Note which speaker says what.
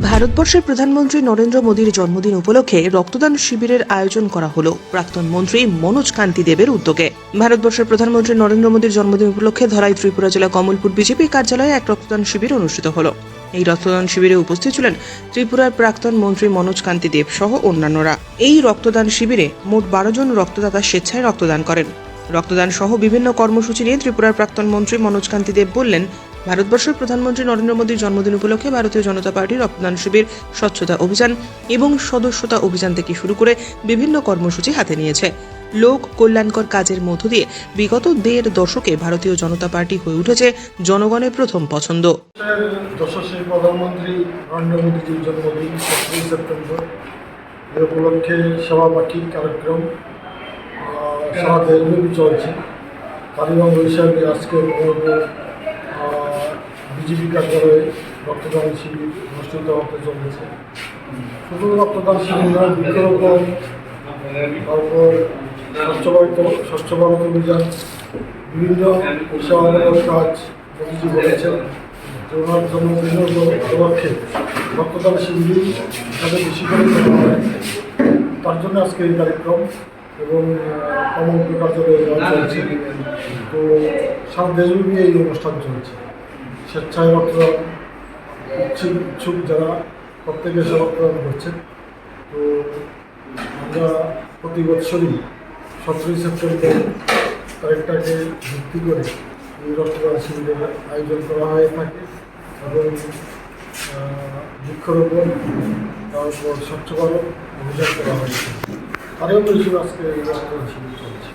Speaker 1: ভারতবর্ষের প্রধানমন্ত্রী নরেন্দ্র মোদীর জন্মদিন উপলক্ষে রক্তদান শিবিরের আয়োজন করা হল। প্রাক্তন মন্ত্রী মনোজ কান্তি দেবের উদ্যোগে। ভারতবর্ষের প্রধানমন্ত্রী নরেন্দ্র মোদীর জন্মদিন উপলক্ষে ধলাই ত্রিপুরা জেলা কমলপুর বিজেপি কার্যালয়ে এক রক্তদান শিবির অনুষ্ঠিত হল। এই রক্তদান শিবিরে উপস্থিত ছিলেন ত্রিপুরার প্রাক্তন মন্ত্রী মনোজ কান্তি দেব সহ অন্যান্যরা। এই রক্তদান শিবিরে মোট বারো জন রক্তদাতা স্বেচ্ছায় রক্তদান করেন। রক্তদান সহ বিভিন্ন কর্মসূচি নিয়ে ত্রিপুরার প্রাক্তন মন্ত্রী মনোজ কান্তি দেব বললেন ভারতবর্ষের প্রধানমন্ত্রী নরেন্দ্র মোদীর জন্মদিন উপলক্ষে ভারতীয় জনতা পার্টির রক্তদান শিবির, স্বচ্ছতা অভিযান এবং সদস্যতা অভিযান থেকে শুরু করে বিভিন্ন কর্মসূচি হাতে নিয়েছে। লোক কল্যাণকর কাজের মধ্য দিয়ে বিগত দেড় দশকে ভারতীয় জনতা পার্টি হয়ে উঠেছে জনগণের প্রথম পছন্দ।
Speaker 2: প্রধানমন্ত্রী নরেন্দ্র জন্মদিন সেপ্টেম্বর। এ উপলক্ষে কার্যক্রম সারা দেশব্যাপী চলছে। হিসাবে আজকে বিজেপি কার্যালয়ে রক্তদান শিবির অনুষ্ঠিত হতে চলেছে। শুধু রক্তদান শিবির নয় বৃক্ষরোপণ তারপর স্বচ্ছ ভারত স্বচ্ছ ভারত অভিযান। বিভিন্ন সেবামূলক কাজ মোদীজি বলেছেন যে ওনার জন্মদিন উপলক্ষে রক্তদান শিবির যাতে বেশি করে করা হয়। তার জন্য আজকে এই কার্যক্রম এবং কমলপুর কার্যালয়ে চলছে। তো সারা দেশব্যাপী এই অনুষ্ঠান চলছে। স্বেচ্ছায় রক্তদান ইচ্ছুক ইচ্ছুক যারা প্রত্যেকে এসে রক্তদান করছেন। তো আমরা প্রতি বছরই সতেরোই সেপ্টেম্বর তারিখটাকে ভিত্তি করে এই রক্তদান শিবিরের আয়োজন করা হয়ে থাকে এবং বৃক্ষরোপণ তারপর স্বচ্ছ ভারত অভিযান করা হয়েছে। তারই অঙ্গ হিসেবে আজকে এই রক্তদান শিবির চলছে।